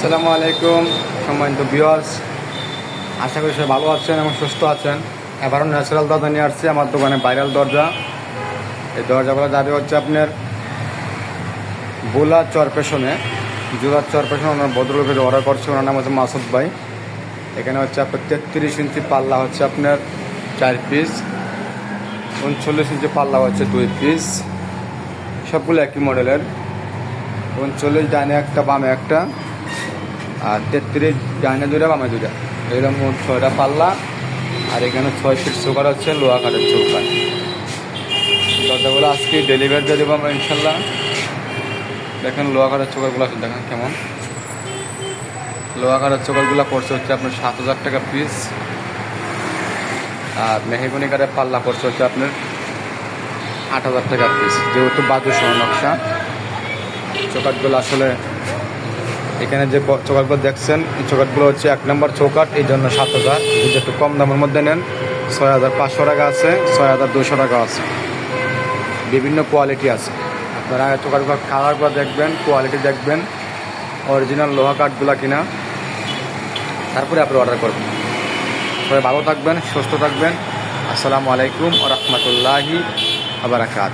আসসালামু আলাইকুম, সম্মানিত ভিউয়ার্স আশা করি সবাই ভালো আছেন এবং সুস্থ আছেন। এবারও ন্যাচারাল দরজা নিয়ে আসছি, আমার দোকানে ভাইরাল দরজা। এই দরজাগুলো যাবে হচ্ছে আপনার বোলা চর পেছনে জুলার চর পেছনে ওনার ভদ্রলোকের অর্ডার করছে, ওনার নাম হচ্ছে মাসুদ ভাই। এখানে হচ্ছে আপনার তেত্রিশ ইঞ্চি পাল্লা হচ্ছে আপনার চার পিস উনচল্লিশ ইঞ্চি পাল্লা হচ্ছে দুই পিস সবগুলো একই মডেলের উনচল্লিশ ডাইনে একটা, বামে একটা। আর তেত্রিশ ডাইনে দুটা বামে দুটা এরকম মোট ছয়টা পাল্লা। আর এখানে ছয় ফিট চৌকার হচ্ছে লোহা কাঠের চৌকার দরজাগুলো আজকে ডেলিভারি দিয়ে দেবো আমরা, ইনশাল্লাহ। দেখেন লোহা কাঠের চৌকারগুলো আছে, দেখেন কেমন। লোহা কাঠের চৌকারগুলো পড়ছে হচ্ছে আপনার সাত হাজার টাকা পিস আর মেহেগুনি কাঠের পাল্লা পড়ছে হচ্ছে আপনার আট হাজার টাকা পিস যেহেতু সহ নকশা। চৌকাটগুলো আসলে এখানে যে চৌকাটগুলো দেখছেন, এই চৌকাটগুলো হচ্ছে এক নম্বর চৌকাট, এই জন্য সাত হাজার। যদি একটু কম দামের মধ্যে নেন, ছয় হাজার পাঁচশো টাকা আছে, ছয় হাজার দুশো টাকা আছে। বিভিন্ন কোয়ালিটি আছে। আপনারা চৌকাটগুলো কালারগুলো দেখবেন, কোয়ালিটি দেখবেন, অরিজিনাল লোহা কাঠগুলো কিনা। তারপরে আপনি অর্ডার করবেন। সবাই ভালো থাকবেন, সুস্থ থাকবেন। আসসালামু আলাইকুম রহমতুল্লাহি আবরাকাত